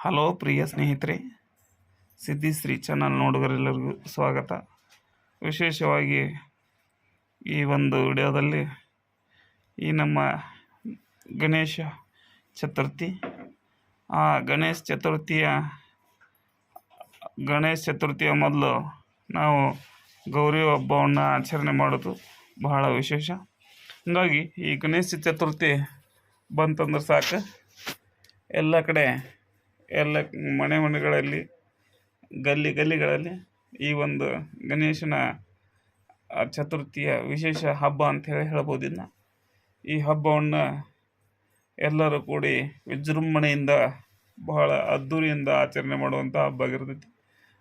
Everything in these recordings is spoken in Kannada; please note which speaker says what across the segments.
Speaker 1: ಹಲೋ ಪ್ರಿಯ ಸ್ನೇಹಿತರೆ ಸಿದ್ಧಿಶ್ರೀ ಚಾನಲ್ ನೋಡುಗರೆಲ್ಲರಿಗೂ ಸ್ವಾಗತ. ವಿಶೇಷವಾಗಿ ಈ ಒಂದು ವಿಡಿಯೋದಲ್ಲಿ ಈ ನಮ್ಮ ಗಣೇಶ ಚತುರ್ಥಿ. ಆ ಗಣೇಶ ಚತುರ್ಥಿಯ ಗಣೇಶ ಚತುರ್ಥಿಯ ಮೊದಲು ನಾವು ಗೌರಿ ಹಬ್ಬವನ್ನು ಆಚರಣೆ ಮಾಡೋದು ಬಹಳ ವಿಶೇಷ. ಹಾಗಾಗಿ ಈ ಗಣೇಶ ಚತುರ್ಥಿ ಬಂತಂದ್ರೆ ಸಾಕು. ಎಲ್ಲ ಕಡೆ ಎಲ್ಲ ಮನೆ ಮನೆಗಳಲ್ಲಿ, ಗಲ್ಲಿ ಗಲ್ಲಿಗಳಲ್ಲಿ ಈ ಒಂದು ಗಣೇಶನ ಚತುರ್ಥಿಯ ವಿಶೇಷ ಹಬ್ಬ ಅಂತ ಹೇಳಿ ಹೇಳ್ಬೋದು ಇದನ್ನ ಈ ಹಬ್ಬವನ್ನು ಎಲ್ಲರೂ ಕೂಡಿ ವಿಜೃಂಭಣೆಯಿಂದ, ಬಹಳ ಅದ್ಧೂರಿಯಿಂದ ಆಚರಣೆ ಮಾಡುವಂಥ ಹಬ್ಬ ಆಗಿರ್ತೈತಿ.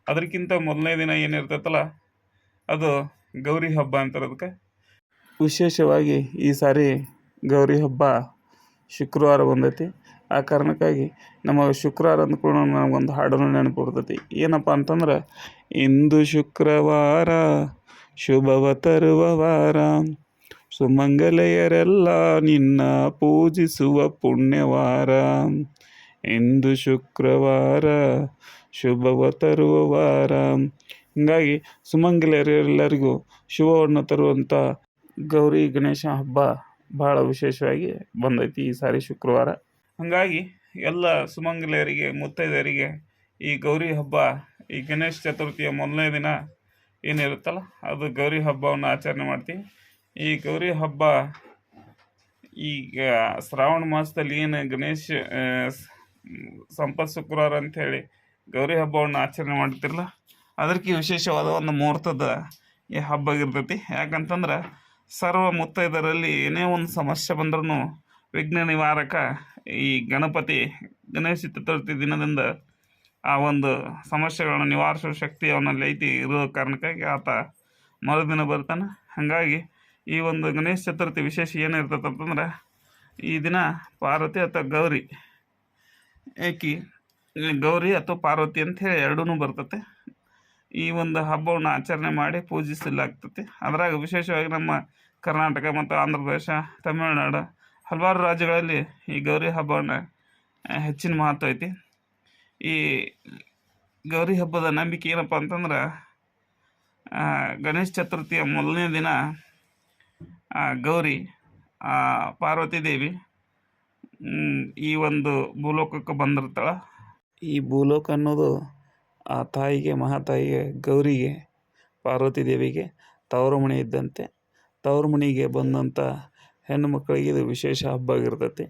Speaker 1: ಅದಕ್ಕಿಂತ ಮೊದಲನೇ ದಿನ ಏನಿರ್ತೈತಲ್ಲ, ಅದು ಗೌರಿ ಹಬ್ಬ ಅಂತಾರೆ ಅದಕ್ಕೆ ವಿಶೇಷವಾಗಿ ಈ ಸಾರಿ ಗೌರಿ ಹಬ್ಬ ಶುಕ್ರವಾರ ಬಂದೈತಿ. ಆ ಕಾರಣಕ್ಕಾಗಿ ನಮ್ಮ ಶುಕ್ರವಾರ ಅಂದ್ಕೂಡ ನನಗೊಂದು ಹಾಡನ್ನು ನೆನಪು ಬರ್ತೈತಿ ಏನಪ್ಪ ಅಂತಂದ್ರೆ, ಇಂದು ಶುಕ್ರವಾರ, ಶುಭವ ತರುವ ವಾರ, ಸುಮಂಗಲೆಯರೆಲ್ಲ ನಿನ್ನ ಪೂಜಿಸುವ ಪುಣ್ಯವಾರ. ಇಂದು ಶುಕ್ರವಾರ, ಶುಭವ ತರುವ ವಾರ. ಹೀಗಾಗಿ ಸುಮಂಗಲೆಯರೆಲ್ಲರಿಗೂ ಶುಭವನ್ನು ತರುವಂಥ ಗೌರಿ ಗಣೇಶ ಹಬ್ಬ ಭಾಳ ವಿಶೇಷವಾಗಿ ಬಂದೈತಿ ಈ ಸಾರಿ ಶುಕ್ರವಾರ. ಹಾಗಾಗಿ ಎಲ್ಲ ಸುಮಂಗಲೆಯರಿಗೆ, ಮುತ್ತೈದೆಯರಿಗೆ ಈ ಗೌರಿ ಹಬ್ಬ, ಈ ಗಣೇಶ ಚತುರ್ಥಿಯ ಮೊದಲನೇ ದಿನ ಏನಿರುತ್ತಲ್ಲ, ಅದು ಗೌರಿ ಹಬ್ಬವನ್ನು ಆಚರಣೆ ಮಾಡ್ತೀವಿ. ಈ ಗೌರಿ ಹಬ್ಬ ಈಗ ಶ್ರಾವಣ ಮಾಸದಲ್ಲಿ ಏನು ಗಣೇಶ ಸಂಪತ್ ಶುಕ್ರವಾರ ಅಂಥೇಳಿ ಗೌರಿ ಹಬ್ಬವನ್ನು ಆಚರಣೆ ಮಾಡ್ತಿರಲ್ಲ, ಅದಕ್ಕೆ ವಿಶೇಷವಾದ ಒಂದು ಮುಹೂರ್ತದ ಈ ಹಬ್ಬ ಇರ್ತೈತಿ. ಯಾಕಂತಂದ್ರೆ ಸರ್ವ ಮುತ್ತೈದರಲ್ಲಿ ಏನೇ ಒಂದು ಸಮಸ್ಯೆ ಬಂದ್ರೂ ವಿಘ್ನ ನಿವಾರಕ ಈ ಗಣಪತಿ ಗಣೇಶ ಚತುರ್ಥಿ ದಿನದಿಂದ ಆ ಒಂದು ಸಮಸ್ಯೆಗಳನ್ನು ನಿವಾರಿಸುವ ಶಕ್ತಿ ಅವನಲ್ಲಿ ಐತಿ ಇರೋ ಕಾರಣಕ್ಕಾಗಿ ಆತ ಮರುದಿನ ಬರ್ತಾನೆ. ಹಾಗಾಗಿ ಈ ಒಂದು ಗಣೇಶ ಚತುರ್ಥಿ ವಿಶೇಷ ಏನಿರ್ತೈತೆ ಅಂತಂದ್ರೆ ಈ ದಿನ ಪಾರ್ವತಿ ಅಥವಾ ಗೌರಿ, ಏಕಿ, ಗೌರಿ ಅಥವಾ ಪಾರ್ವತಿ ಅಂತ ಹೇಳಿ ಎರಡೂ ಬರ್ತತೆ. ಈ ಒಂದು ಹಬ್ಬವನ್ನು ಆಚರಣೆ ಮಾಡಿ ಪೂಜಿಸಲಾಗ್ತದೆ ಅದರಾಗ ವಿಶೇಷವಾಗಿ ನಮ್ಮ ಕರ್ನಾಟಕ ಮತ್ತು ಆಂಧ್ರ ಪ್ರದೇಶ ತಮಿಳುನಾಡು ಹಲವಾರು ರಾಜ್ಯಗಳಲ್ಲಿ ಈ ಗೌರಿ ಹಬ್ಬವನ್ನು ಹೆಚ್ಚಿನ ಮಹತ್ವ ಐತಿ. ಈ ಗೌರಿ ಹಬ್ಬದ ನಂಬಿಕೆ ಏನಪ್ಪ ಅಂತಂದ್ರೆ ಗಣೇಶ ಚತುರ್ಥಿಯ ಮೊದಲನೇ ದಿನ ಗೌರಿ ಪಾರ್ವತಿ ದೇವಿ ಈ ಒಂದು ಭೂಲೋಕಕ್ಕೆ ಬಂದಿರ್ತಾಳೆ. ಈ ಭೂಲೋಕ ಅನ್ನೋದು ಆ ತಾಯಿಗೆ, ಮಹಾತಾಯಿಗೆ, ಗೌರಿಗೆ, ಪಾರ್ವತಿ ದೇವಿಗೆ ತವರು ಮನೆ ಇದ್ದಂತೆ ತವರು ಮನೆಗೆ ಬಂದಂಥ ಹೆಣ್ಣು ಮಕ್ಕಳಿಗೆ ಇದು ವಿಶೇಷ ಹಬ್ಬ ಆಗಿರ್ತೈತಿ.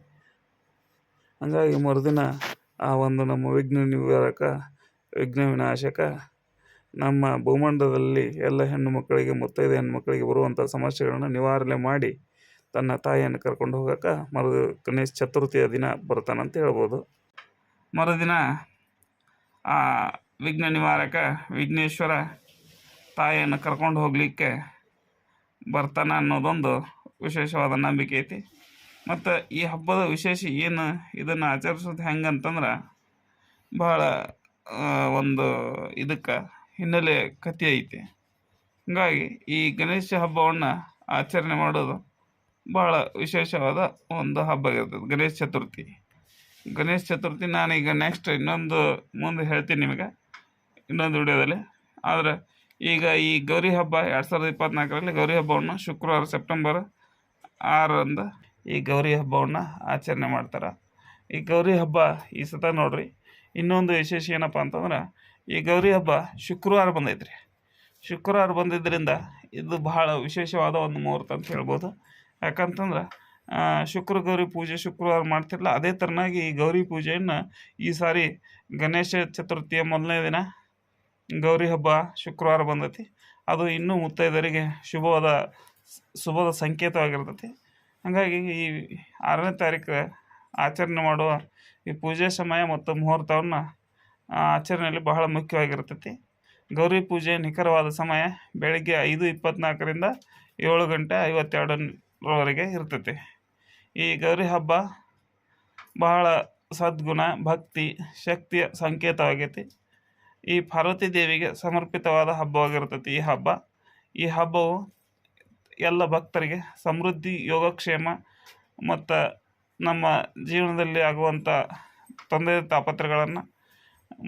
Speaker 1: ಹಂಗಾಗಿ ಮರುದಿನ ಆ ಒಂದು ನಮ್ಮ ವಿಘ್ನ ನಿವಾರಕ, ವಿಘ್ನ ವಿನಾಶಕ ನಮ್ಮ ಭೂಮಂಡಲದಲ್ಲಿ ಎಲ್ಲ ಹೆಣ್ಣು ಮಕ್ಕಳಿಗೆ ಮುತ್ತೈದೆ ಹೆಣ್ಣು ಮಕ್ಕಳಿಗೆ ಬರುವಂಥ ಸಮಸ್ಯೆಗಳನ್ನು ನಿವಾರಣೆ ಮಾಡಿ ತನ್ನ ತಾಯಿಯನ್ನು ಕರ್ಕೊಂಡು ಹೋಗೋಕೆ ಮರು ಗಣೇಶ ಚತುರ್ಥಿಯ ದಿನ ಬರ್ತಾನಂತ ಹೇಳ್ಬೋದು. ಮರುದಿನ ಆ ವಿಘ್ನ ನಿವಾರಕ ವಿಘ್ನೇಶ್ವರ ತಾಯಿಯನ್ನು ಕರ್ಕೊಂಡು ಹೋಗಲಿಕ್ಕೆ ಬರ್ತಾನೆ ಅನ್ನೋದೊಂದು ವಿಶೇಷವಾದ ನಂಬಿಕೆ ಐತಿ. ಮತ್ತು ಈ ಹಬ್ಬದ ವಿಶೇಷ ಏನು ಇದನ್ನು ಆಚರಿಸೋದು ಹೆಂಗೆ ಅಂತಂದ್ರೆ ಭಾಳ ಒಂದು ಇದಕ್ಕೆ ಹಿನ್ನೆಲೆ ಕಥೆ ಐತಿ. ಹೀಗಾಗಿ ಈ ಗಣೇಶ ಹಬ್ಬವನ್ನು ಆಚರಣೆ ಮಾಡೋದು ಭಾಳ ವಿಶೇಷವಾದ ಒಂದು ಹಬ್ಬ ಆಗಿರ್ತದೆ, ಗಣೇಶ ಚತುರ್ಥಿ. ಗಣೇಶ ಚತುರ್ಥಿ ನಾನೀಗ ನೆಕ್ಸ್ಟ್ ಇನ್ನೊಂದು ಮುಂದೆ ಹೇಳ್ತೀನಿ ನಿಮಗೆ, ಇನ್ನೊಂದು ವಿಡಿಯೋದಲ್ಲಿ. ಆದರೆ ಈಗ ಈ ಗೌರಿ ಹಬ್ಬ ಎರಡು ಸಾವಿರದ ಇಪ್ಪತ್ತ್ನಾಲ್ಕರಲ್ಲಿ ಗೌರಿ ಹಬ್ಬವನ್ನು ಶುಕ್ರವಾರ, ಸೆಪ್ಟೆಂಬರ್ ಆರರಂದು ಈ ಗೌರಿ ಹಬ್ಬವನ್ನು ಆಚರಣೆ ಮಾಡ್ತಾರೆ. ಈ ಗೌರಿ ಹಬ್ಬ ಈ ಸತ ನೋಡ್ರಿ, ಇನ್ನೊಂದು ವಿಶೇಷ ಏನಪ್ಪ ಅಂತಂದ್ರೆ, ಈ ಗೌರಿ ಹಬ್ಬ ಶುಕ್ರವಾರ ಬಂದೈತ್ರಿ. ಶುಕ್ರವಾರ ಬಂದಿದ್ದರಿಂದ ಇದು ಬಹಳ ವಿಶೇಷವಾದ ಒಂದು ಮುಹೂರ್ತ ಅಂತ ಹೇಳ್ಬೋದು. ಯಾಕಂತಂದ್ರೆ ಶುಕ್ರ ಗೌರಿ ಪೂಜೆ ಶುಕ್ರವಾರ ಮಾಡ್ತಿರಲ್ಲ ಅದೇ ಥರನಾಗಿ ಈ ಗೌರಿ ಪೂಜೆಯನ್ನು ಈ ಸಾರಿ ಗಣೇಶ ಚತುರ್ಥಿಯ ಮೊದಲನೇ ದಿನ ಗೌರಿ ಹಬ್ಬ ಶುಕ್ರವಾರ ಬಂದೈತಿ. ಅದು ಇನ್ನೂ ಮುತ್ತೈದರಿಗೆ ಶುಭವಾದ ಶುಭದ ಸಂಕೇತವಾಗಿರ್ತೈತಿ. ಹಾಗಾಗಿ ಈ ಆರನೇ ತಾರೀಕು ಆಚರಣೆ ಮಾಡುವ ಈ ಪೂಜೆ ಸಮಯ ಮತ್ತು ಮುಹೂರ್ತವನ್ನು ಆಚರಣೆಯಲ್ಲಿ ಬಹಳ ಮುಖ್ಯವಾಗಿರ್ತೈತಿ. ಗೌರಿ ಪೂಜೆ ನಿಖರವಾದ ಸಮಯ ಬೆಳಗ್ಗೆ ಐದು ಇಪ್ಪತ್ನಾಲ್ಕರಿಂದ ಏಳು ಗಂಟೆ ಐವತ್ತೆರಡರವರೆಗೆ ಇರ್ತೈತಿ. ಈ ಗೌರಿ ಹಬ್ಬ ಬಹಳ ಸದ್ಗುಣ, ಭಕ್ತಿ, ಶಕ್ತಿಯ ಸಂಕೇತವಾಗೈತಿ. ಈ ಪಾರ್ವತಿ ದೇವಿಗೆ ಸಮರ್ಪಿತವಾದ ಹಬ್ಬವಾಗಿರ್ತೈತಿ ಈ ಹಬ್ಬ. ಈ ಹಬ್ಬವು ಎಲ್ಲ ಭಕ್ತರಿಗೆ ಸಮೃದ್ಧಿ, ಯೋಗಕ್ಷೇಮ ಮತ್ತು ನಮ್ಮ ಜೀವನದಲ್ಲಿ ಆಗುವಂಥ ತೊಂದರೆ ತಾಪತ್ರಗಳನ್ನು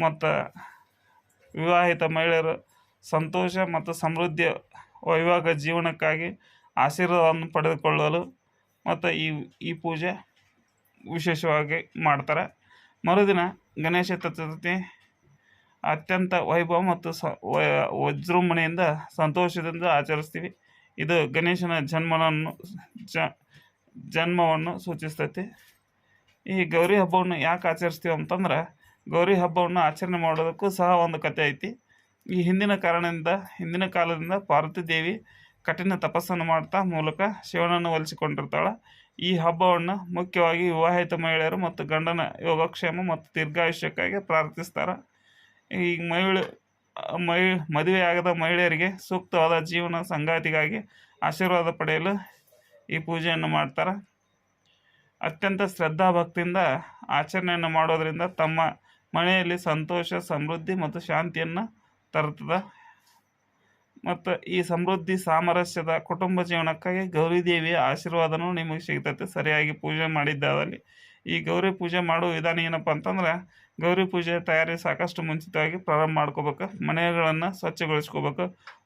Speaker 1: ಮತ್ತು ವಿವಾಹಿತ ಮಹಿಳೆಯರು ಸಂತೋಷ ಮತ್ತು ಸಮೃದ್ಧಿಯ ವೈವಾಹಿಕ ಜೀವನಕ್ಕಾಗಿ ಆಶೀರ್ವಾದವನ್ನು ಪಡೆದುಕೊಳ್ಳಲು ಮತ್ತು ಈ ಈ ಪೂಜೆ ವಿಶೇಷವಾಗಿ ಮಾಡ್ತಾರೆ. ಮರುದಿನ ಗಣೇಶ ಚತುರ್ಥಿ ಅತ್ಯಂತ ವೈಭವ ಮತ್ತು ಸ ವಿಜೃಂಭಣೆಯಿಂದ ಸಂತೋಷದಿಂದ ಆಚರಿಸ್ತೀವಿ. ಇದು ಗಣೇಶನ ಜನ್ಮನನ್ನು ಜ, ಜನ್ಮವನ್ನು ಸೂಚಿಸ್ತೈತಿ. ಈ ಗೌರಿ ಹಬ್ಬವನ್ನು ಯಾಕೆ ಆಚರಿಸ್ತೀವಿ ಅಂತಂದ್ರೆ, ಗೌರಿ ಹಬ್ಬವನ್ನು ಆಚರಣೆ ಮಾಡೋದಕ್ಕೂ ಸಹ ಒಂದು ಕಥೆ ಐತಿ. ಈ ಹಿಂದಿನ ಕಾರಣದಿಂದ, ಹಿಂದಿನ ಕಾಲದಿಂದ ಪಾರ್ವತಿ ದೇವಿ ಕಠಿಣ ತಪಸ್ಸನ್ನು ಮಾಡ್ತಾ ಮೂಲಕ ಶಿವನನ್ನು ಒಲಿಸಿಕೊಂಡಿರ್ತಾಳೆ. ಈ ಹಬ್ಬವನ್ನು ಮುಖ್ಯವಾಗಿ ವಿವಾಹಿತ ಮಹಿಳೆಯರು ಮತ್ತು ಗಂಡನ ಯೋಗಕ್ಷೇಮ ಮತ್ತು ದೀರ್ಘಾಯುಷ್ಯಕ್ಕಾಗಿ ಪ್ರಾರ್ಥಿಸ್ತಾರೆ. ಈ ಮಹಿಳೆ ಮಹಿ, ಮದುವೆಯಾಗದ ಮಹಿಳೆಯರಿಗೆ ಸೂಕ್ತವಾದ ಜೀವನ ಸಂಗಾತಿಗಾಗಿ ಆಶೀರ್ವಾದ ಪಡೆಯಲು ಈ ಪೂಜೆಯನ್ನು ಮಾಡ್ತಾರೆ. ಅತ್ಯಂತ ಶ್ರದ್ಧಾಭಕ್ತಿಯಿಂದ ಆಚರಣೆಯನ್ನು ಮಾಡೋದರಿಂದ ತಮ್ಮ ಮನೆಯಲ್ಲಿ ಸಂತೋಷ, ಸಮೃದ್ಧಿ ಮತ್ತು ಶಾಂತಿಯನ್ನು ತರುತ್ತದೆ. ಮತ್ತು ಈ ಸಮೃದ್ಧಿ, ಸಾಮರಸ್ಯದ ಕುಟುಂಬ ಜೀವನಕ್ಕಾಗಿ ಗೌರಿ ದೇವಿಯ ಆಶೀರ್ವಾದನೂ ನಿಮಗೆ ಸಿಗ್ತೈತೆ. ಸರಿಯಾಗಿ ಪೂಜೆ ಮಾಡಿದ್ದಾದಲ್ಲಿ ಈ ಗೌರಿ ಪೂಜೆ ಮಾಡೋ ವಿಧಾನ ಏನಪ್ಪ ಅಂತಂದ್ರೆ, ಗೌರಿ ಪೂಜೆ ತಯಾರಿ ಸಾಕಷ್ಟು ಮುಂಚಿತವಾಗಿ ಪ್ರಾರಂಭ ಮಾಡ್ಕೋಬೇಕು, ಮನೆಗಳನ್ನು ಸ್ವಚ್ಛಗೊಳಿಸ್ಕೋಬೇಕು,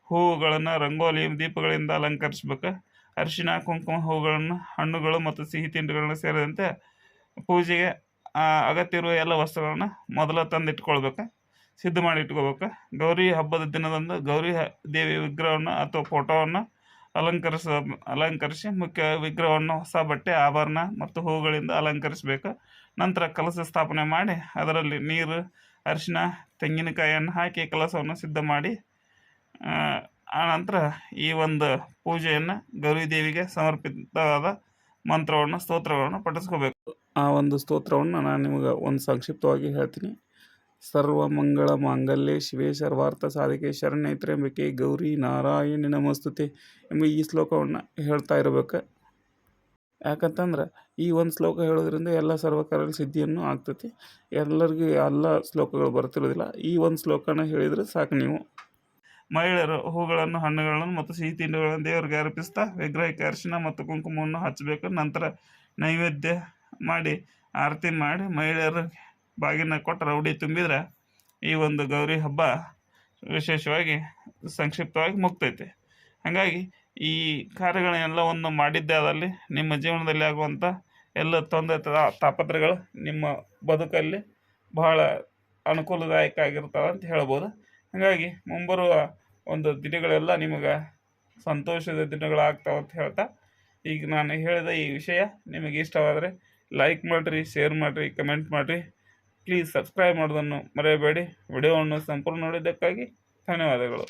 Speaker 1: ಹೂವುಗಳನ್ನು ರಂಗೋಲಿ, ದೀಪಗಳಿಂದ ಅಲಂಕರಿಸ್ಬೇಕು ಅರಿಶಿನ ಕುಂಕುಮ ಹೂವುಗಳನ್ನು, ಹಣ್ಣುಗಳು ಮತ್ತು ಸಿಹಿ ತಿಂಡಿಗಳನ್ನು ಸೇರಿದಂತೆ ಪೂಜೆಗೆ ಅಗತ್ಯ ಇರುವ ಎಲ್ಲ ವಸ್ತುಗಳನ್ನು ಮೊದಲು ತಂದಿಟ್ಕೊಳ್ಬೇಕು ಸಿದ್ಧ ಮಾಡಿ ಇಟ್ಕೋಬೇಕು ಗೌರಿ ಹಬ್ಬದ ದಿನದಂದು ಗೌರಿ ದೇವಿ ವಿಗ್ರಹವನ್ನು ಅಥವಾ ಫೋಟೋವನ್ನು ಅಲಂಕರಿಸ, ಅಲಂಕರಿಸಿ ಮುಖ್ಯ ವಿಗ್ರಹವನ್ನು, ಹೊಸ ಬಟ್ಟೆ, ಆಭರಣ ಮತ್ತು ಹೂಗಳಿಂದ ಅಲಂಕರಿಸಬೇಕು. ನಂತರ ಕಲಸ ಸ್ಥಾಪನೆ ಮಾಡಿ ಅದರಲ್ಲಿ ನೀರು ಅರಿಶಿನ ತೆಂಗಿನಕಾಯಿಯನ್ನು ಹಾಕಿ ಕಲಸವನ್ನು ಸಿದ್ಧ ಮಾಡಿ ಆನಂತರ ಈ ಒಂದು ಪೂಜೆಯನ್ನು ಗೌರಿ ದೇವಿಗೆ ಸಮರ್ಪಿತವಾದ ಮಂತ್ರವನ್ನು, ಸ್ತೋತ್ರಗಳನ್ನು ಪಠಿಸ್ಕೋಬೇಕು. ಆ ಒಂದು ಸ್ತೋತ್ರವನ್ನು ನಾನು ನಿಮಗೆ ಒಂದು ಸಂಕ್ಷಿಪ್ತವಾಗಿ ಹೇಳ್ತೀನಿ. ಸರ್ವಮಂಗಳ ಮಾಂಗಲ್ಯ ಶಿವೇ ಸರ್ವಾರ್ಥ ಸಾಧಿಕೆ ಶರಣ್ಯ ತ್ರ್ಯಂಬಕೆ ಗೌರಿ ನಾರಾಯಣಿ ನಮಸ್ತುತೆ ಎಂಬ ಈ ಶ್ಲೋಕವನ್ನು ಹೇಳ್ತಾ ಇರಬೇಕು. ಯಾಕಂತಂದ್ರೆ ಈ ಒಂದು ಶ್ಲೋಕ ಹೇಳೋದ್ರಿಂದ ಎಲ್ಲ ಸರ್ವಕಾರ್ಯ ಸಿದ್ಧಿಯನ್ನು ಆಗ್ತೈತಿ ಎಲ್ಲರಿಗೂ ಎಲ್ಲ ಶ್ಲೋಕಗಳು ಬರ್ತಿರೋದಿಲ್ಲ. ಈ ಒಂದು ಶ್ಲೋಕನ ಹೇಳಿದರೆ ಸಾಕು ನೀವು. ಮಹಿಳೆಯರು ಹೂಗಳನ್ನು, ಹಣ್ಣುಗಳನ್ನು ಮತ್ತು ಸಿಹಿ ತಿಂಡಿಗಳನ್ನು ದೇವರಿಗೆ ಅರ್ಪಿಸ್ತಾ ವಿಗ್ರಹಕ್ಕೆ ಅರಿಶಿನ ಮತ್ತು ಕುಂಕುಮವನ್ನು ಹಚ್ಚಬೇಕು. ನಂತರ ನೈವೇದ್ಯ ಮಾಡಿ, ಆರತಿ ಮಾಡಿ ಮಹಿಳೆಯರು ಬಾಗಿನ ಕೊಟ್ಟು ರೌಡಿ ತುಂಬಿದ್ರೆ ಈ ಒಂದು ಗೌರಿ ಹಬ್ಬ ವಿಶೇಷವಾಗಿ ಸಂಕ್ಷಿಪ್ತವಾಗಿ ಮುಗ್ತೈತೆ. ಹಾಗಾಗಿ ಈ ಕಾರ್ಯಗಳನ್ನೆಲ್ಲವನ್ನು ಮಾಡಿದ್ದೇ ಆದಲ್ಲಿ ನಿಮ್ಮ ಜೀವನದಲ್ಲಿ ಆಗುವಂಥ ಎಲ್ಲ ತೊಂದರೆ ತಾಪತ್ರಗಳು ನಿಮ್ಮ ಬದುಕಲ್ಲಿ ಬಹಳ ಅನುಕೂಲದಾಯಕ ಆಗಿರ್ತವೆ ಅಂತ ಹೇಳ್ಬೋದು. ಹಾಗಾಗಿ ಮುಂಬರುವ ಒಂದು ದಿನಗಳೆಲ್ಲ ನಿಮಗೆ ಸಂತೋಷದ ದಿನಗಳಾಗ್ತಾವೆ ಅಂತ ಹೇಳ್ತಾ, ಈಗ ನಾನು ಹೇಳಿದ ಈ ವಿಷಯ ನಿಮಗೆ ಇಷ್ಟವಾದರೆ ಲೈಕ್ ಮಾಡಿರಿ ಶೇರ್ ಮಾಡಿರಿ ಕಮೆಂಟ್ ಮಾಡಿರಿ. ಪ್ಲೀಸ್ ಸಬ್ಸ್ಕ್ರೈಬ್ ಮಾಡೋದನ್ನು ಮರೆಯಬೇಡಿ. ವಿಡಿಯೋವನ್ನು ಸಂಪೂರ್ಣ ನೋಡಿದ್ದಕ್ಕಾಗಿ ಧನ್ಯವಾದಗಳು.